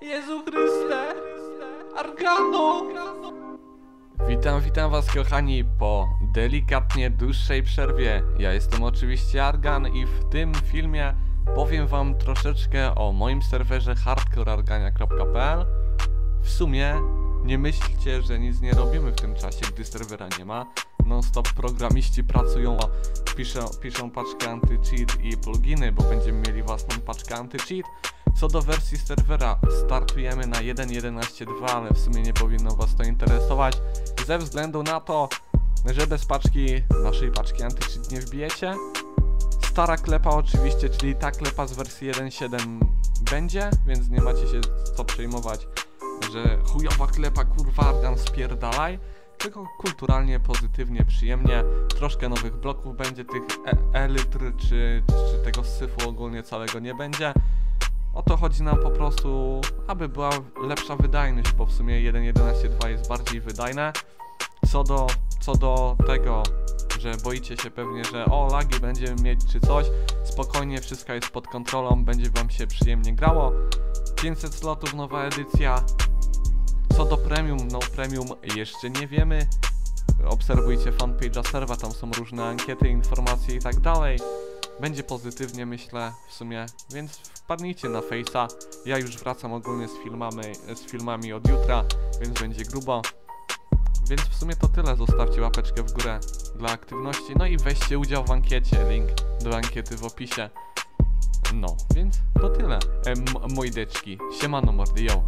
Jezu Chryste! Argano! Witam, witam was kochani po delikatnie dłuższej przerwie. Ja jestem oczywiście Argan i w tym filmie powiem wam troszeczkę o moim serwerze hardcoreargania.pl W sumie nie myślcie, że nic nie robimy w tym czasie, gdy serwera nie ma. Non-stop programiści pracują, piszą, piszą paczkę anti-cheat i pluginy, bo będziemy mieli własną paczkę anti-cheat. Co do wersji serwera, startujemy na 1.11.2, ale w sumie nie powinno was to interesować, ze względu na to, że bez paczki, naszej paczki anti-cheat nie wbijecie. Stara klepa oczywiście, czyli ta klepa z wersji 1.7 będzie, więc nie macie się co przejmować, że chujowa klepa, kurwa, Argan spierdalaj, tylko kulturalnie, pozytywnie, przyjemnie, troszkę nowych bloków będzie, tych e elitr czy, czy tego syfu ogólnie całego nie będzie. O to chodzi nam po prostu, aby była lepsza wydajność, bo w sumie 1.11.2 jest bardziej wydajne. Co do, co do tego, że boicie się pewnie, że o lagi będziemy mieć czy coś, spokojnie wszystko jest pod kontrolą, będzie wam się przyjemnie grało. 500 slotów, nowa edycja. Co do premium, no premium jeszcze nie wiemy. Obserwujcie fanpage'a serwa, tam są różne ankiety, informacje i tak dalej. Będzie pozytywnie myślę w sumie, więc wpadnijcie na Face'a. Ja już wracam ogólnie z filmami, z filmami od jutra, więc będzie grubo. Więc w sumie to tyle, zostawcie łapeczkę w górę dla aktywności, no i weźcie udział w ankiecie, link do ankiety w opisie. No, więc to tyle. E, mojdeczki, siemano mordy, yo.